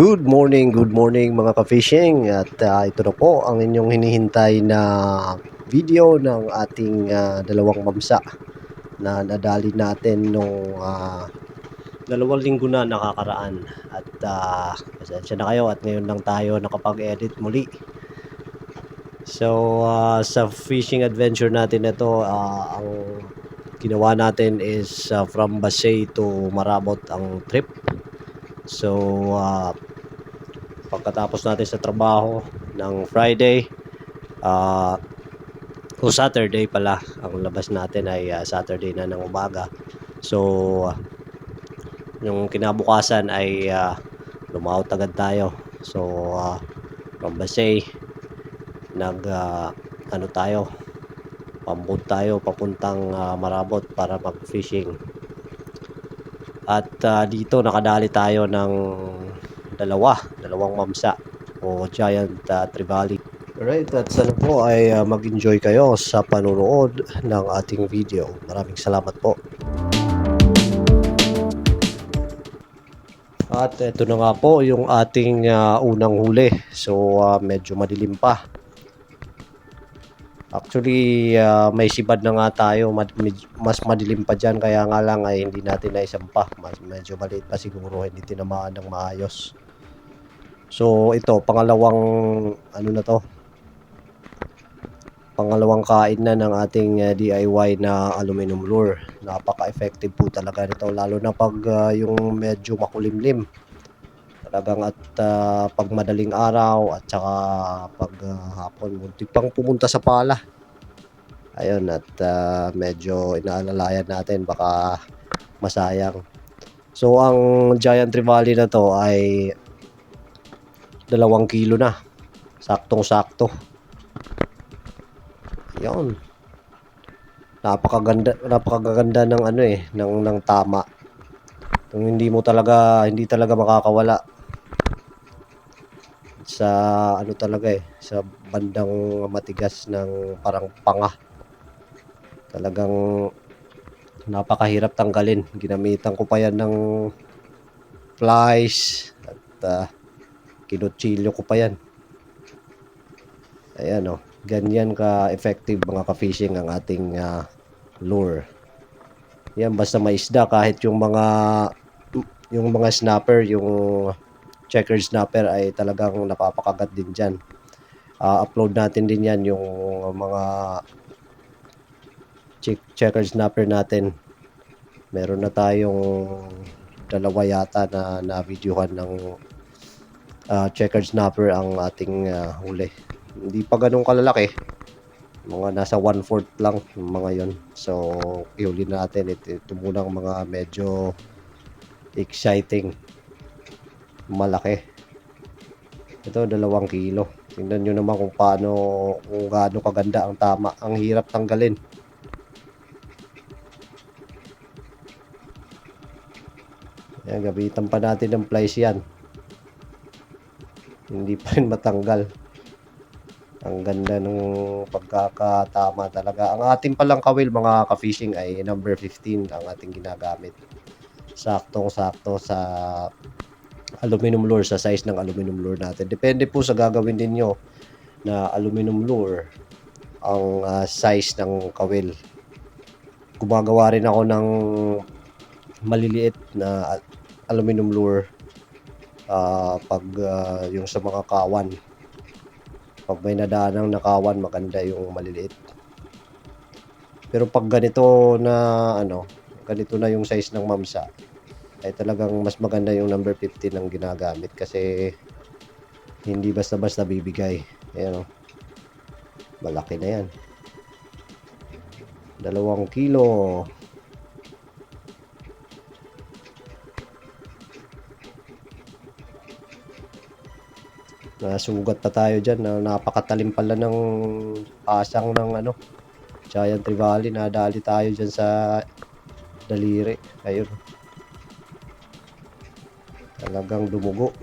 Good morning, good morning mga ka-fishing. At ah, ito na po ang inyong hinihintay na video ng ating ah, dalawang mamsa na nadali natin nung ah, dalawang linggo na nakakaraan. At ah, pasensya na kayo at ngayon lang tayo nakapag-edit muli. So ah, sa fishing adventure natin ito ah, ang ginawa natin is ah, from Basay to Marabot ang trip. So, ah, pagkatapos natin sa trabaho ng Friday, ah, o Saturday pala, ang labas natin ay ah, Saturday na ng umaga. So, ah, yung kinabukasan ay uh, lumaot agad tayo. So, ah, from Basay, nag, ah, ano tayo, pambot tayo papuntang ah, Marabot para mag-fishing. At ah, dito nakadali tayo ng dalawa, dalawang mamsa o giant uh, trevally. Alright, at sana po ay ah, mag-enjoy kayo sa panunood ng ating video. Maraming salamat po. At ito na nga po yung ating ah, unang huli. So ah, medyo madilim pa. Actually, ah, may sibad na nga tayo. Mad- mas madilim pa dyan. Kaya nga lang ay hindi natin naisampa. Mas, medyo maliit pa siguro. Hindi tinamaan ng maayos. So, ito. Pangalawang, ano na to? Pangalawang kain na ng ating ah, DIY na aluminum lure. Napaka-effective po talaga nito. Lalo na pag ah, yung medyo makulimlim. Talagang at ah, pag madaling araw at saka pag ah, hapon, muntik pang pumunta sa pala. Ayun, at ah, medyo inaalalayan natin baka masayang. So, ang Giant Trevally na to ay dalawang kilo na. Saktong-sakto. Yun. Napakaganda, napakaganda ng ano eh, ng, ng tama. Kung hindi mo talaga, hindi talaga makakawala sa ano talaga eh sa bandang matigas ng parang panga talagang napakahirap tanggalin ginamitan ko pa yan ng flies at uh, kinutsilyo ko pa yan ayan o ganyan ka effective mga ka-fishing ang ating ah, lure yan basta may isda kahit yung mga yung mga snapper yung checker snapper ay talagang napapakagat din dyan. Ah, upload natin din yan yung mga check checker snapper natin. Meron na tayong dalawa yata na na-videohan ng ah, checker snapper ang ating ah, huli. Hindi pa ganun kalalaki. Mga nasa 1/4 lang yung mga yon. So, ihuli natin. Ito, ito muna ang mga medyo exciting malaki. Ito, dalawang kilo. Tingnan nyo naman kung paano, kung gaano kaganda ang tama. Ang hirap tanggalin. Ayan, gabitan pa natin ng plies yan. Hindi pa rin matanggal. Ang ganda ng pagkakatama talaga. Ang ating palang kawil mga ka-fishing ay number 15 ang ating ginagamit. Saktong-sakto sa aluminum lure sa size ng aluminum lure natin. Depende po sa gagawin ninyo na aluminum lure ang ah, size ng kawil. Gumagawa rin ako ng maliliit na al- aluminum lure ah, pag ah, yung sa mga kawan. Pag may nadaan ng nakawan, maganda yung maliliit. Pero pag ganito na ano, ganito na yung size ng mamsa, ay talagang mas maganda yung number 15 ang ginagamit kasi hindi basta-basta bibigay. Ayan o. Malaki na yan. Dalawang kilo. Nasugat pa tayo dyan. Na, napakatalim pala ng pasang ng ano. Giant Trevally. Nadali tayo dyan sa daliri. Ayun. Talagang dumugo.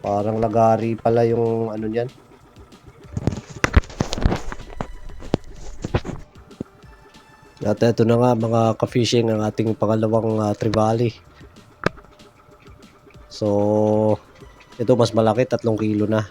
Parang lagari pala yung ano niyan. At ito na nga mga ka-fishing ang ating pangalawang uh, trevally. So, ito mas malaki, tatlong kilo na.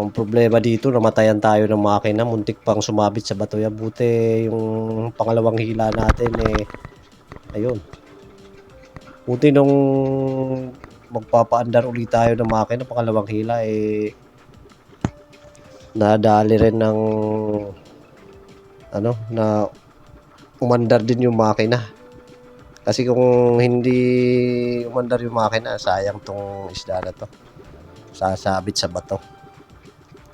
Ang problema dito, namatayan tayo ng makina, muntik pang sumabit sa bato yan. Buti yung pangalawang hila natin eh, ayun. Buti nung magpapaandar ulit tayo ng makina, pangalawang hila eh, nadali rin ng ano, na umandar din yung makina. Kasi kung hindi umandar yung makina, sayang tong isda na to. Sasabit sa bato.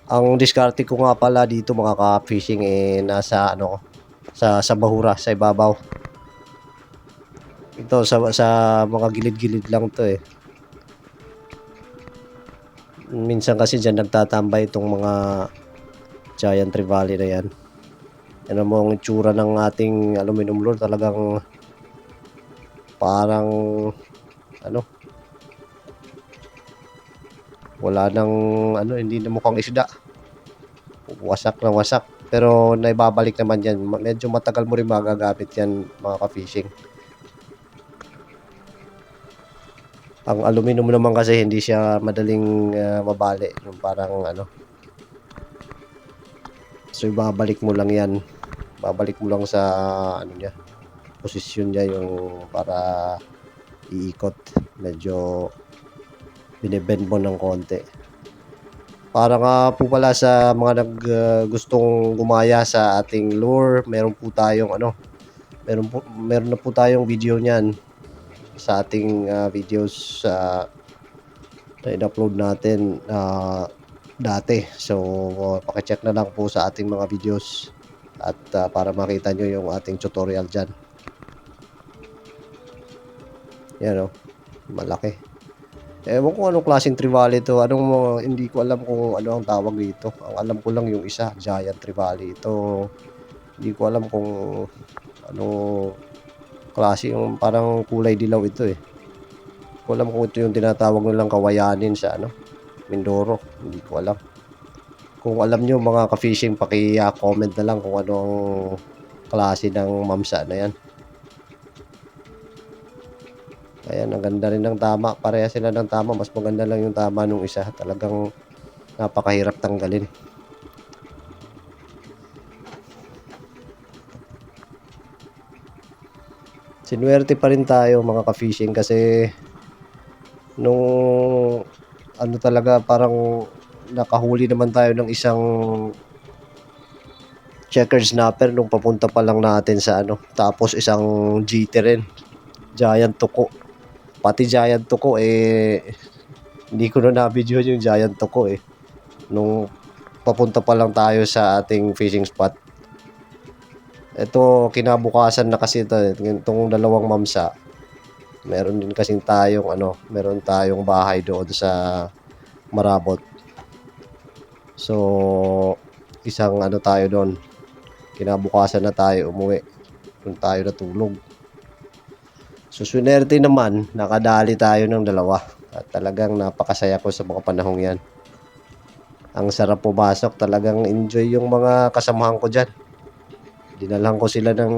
Ang diskarte ko nga pala dito mga ka-fishing eh nasa ano sa sa bahura sa ibabaw. Ito sa sa mga gilid-gilid lang to eh. Minsan kasi diyan nagtatambay itong mga giant trevally na yan. Yan mo ang itsura ng ating aluminum lure talagang parang ano? Wala nang ano hindi na mukhang isda. Wasak na wasak. Pero naibabalik naman yan. Medyo matagal mo rin magagamit yan mga ka-fishing. Ang aluminum naman kasi hindi siya madaling ah, mabali. Yung parang ano. So ibabalik mo lang yan. Babalik mo lang sa ano niya posisyon niya yung para iikot. Medyo binibend mo ng konti. Para nga po pala sa mga nag uh, gustong gumaya sa ating lure meron po tayong ano meron po meron na po tayong video niyan sa ating uh, videos sa na in-upload natin uh, dati. So uh, pakicheck na lang po sa ating mga videos at uh, para makita nyo yung ating tutorial dyan yan o. Malaki. Ewan ko anong klaseng trevally to. Anong hindi ko alam kung ano ang tawag dito. Ang alam ko lang yung isa, giant trevally. Ito, hindi ko alam kung ano klase yung parang kulay dilaw ito eh. Ko alam kung ito yung tinatawag nilang kawayanin sa ano, Mindoro. Hindi ko alam. Kung alam nyo mga ka-fishing, paki-comment na lang kung anong klase ng mamsa na yan. Ayan, ang ganda rin ng tama. Pareha sila ng tama. Mas maganda lang yung tama nung isa. Talagang napakahirap tanggalin. Sinuwerte pa rin tayo mga ka-fishing kasi nung ano talaga parang nakahuli naman tayo ng isang checker snapper nung papunta pa lang natin sa ano. Tapos isang GT rin. Giant tuko pati giant tuko eh hindi ko na na-video yung giant tuko eh. Nung papunta pa lang tayo sa ating fishing spot. Ito kinabukasan na kasi ito itong dalawang mamsa meron din kasing tayong ano meron tayong bahay doon sa Marabot. So isang ano tayo doon kinabukasan na tayo umuwi doon tayo natulog So, swinerte naman, nakadali tayo ng dalawa. At talagang napakasaya ko sa mga panahong yan. Ang sarap pumasok, talagang enjoy yung mga kasamahan ko dyan. Dinalang ko sila ng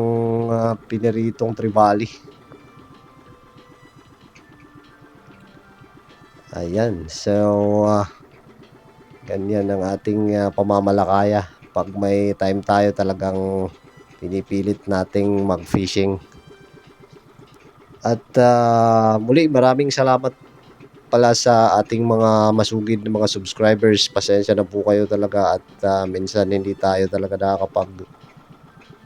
uh, piniritong tribali. Ayan, so uh, ganyan ang ating uh, pamamalakaya. Pag may time tayo talagang pinipilit nating mag-fishing. At uh, muli maraming salamat pala sa ating mga masugid na mga subscribers. Pasensya na po kayo talaga at uh, minsan hindi tayo talaga nakakapag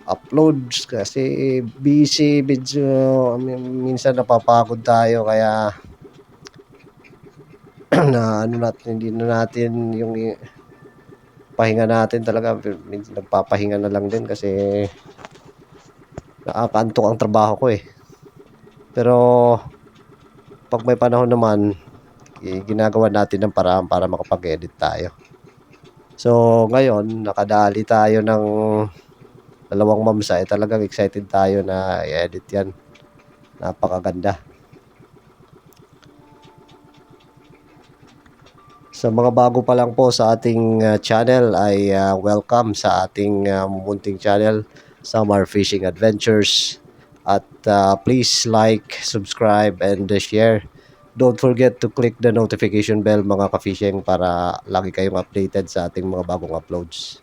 uploads kasi busy video minsan napapagod tayo kaya na ano natin hindi na natin yung pahinga natin talaga nagpapahinga na lang din kasi nakakaantok ang trabaho ko eh pero pag may panahon naman, ginagawa natin ng paraan para makapag-edit tayo. So ngayon, nakadali tayo ng dalawang mamsa. Eh, talagang excited tayo na i-edit yan. Napakaganda. Sa mga bago pa lang po sa ating uh, channel ay uh, welcome sa ating uh, munting channel Summer Fishing Adventures at uh, please like, subscribe, and uh, share Don't forget to click the notification bell mga ka-fishing para lagi kayong updated sa ating mga bagong uploads.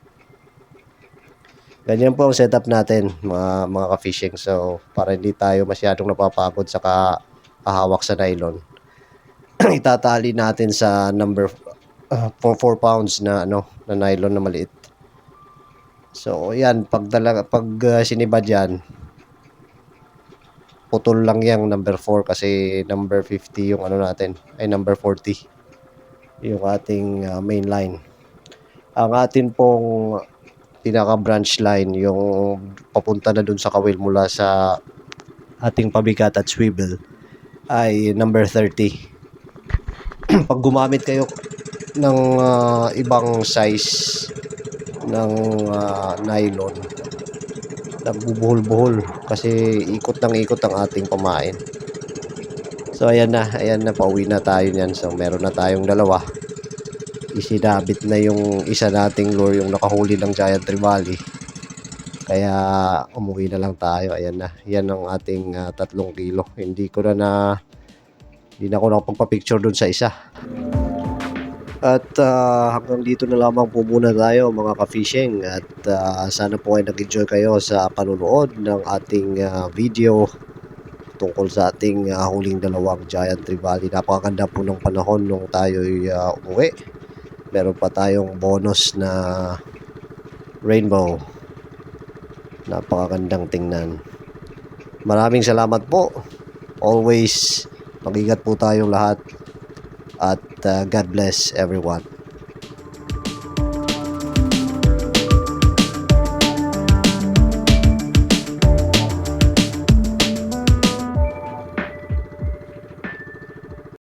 Ganyan po ang setup natin mga, mga ka-fishing. So, para hindi tayo masyadong napapagod sa kahawak sa nylon. Itatali natin sa number uh, 4, 4 pounds na ano na nylon na maliit. So, yan. Pag, pag uh, sinibad yan, putol lang yung number 4 kasi number 50 yung ano natin ay number 40 yung ating uh, main line. Ang atin pong pinaka branch line yung papunta na dun sa kawil mula sa ating pabigat at swivel ay number 30 pag gumamit kayo ng uh, ibang size ng uh, nylon nagbubuhol-buhol kasi ikot ng ikot ang ating pamain. So ayan na, ayan na pauwi na tayo niyan. So meron na tayong dalawa. Isinabit na yung isa nating lure yung nakahuli ng Giant Trevally. Kaya umuwi na lang tayo. Ayan na. Yan ang ating uh, tatlong kilo. Hindi ko na na hindi na ako nakapagpa-picture dun sa isa. At uh, hanggang dito na lamang po muna tayo mga ka-fishing at uh, sana po ay nag-enjoy kayo sa panunood ng ating uh, video tungkol sa ating uh, huling dalawang Giant Trevally. Napakaganda po ng panahon nung tayo uh, umuwi. Meron pa tayong bonus na rainbow. Napakagandang tingnan. Maraming salamat po. Always mag-ingat po tayong lahat at Uh, God bless everyone.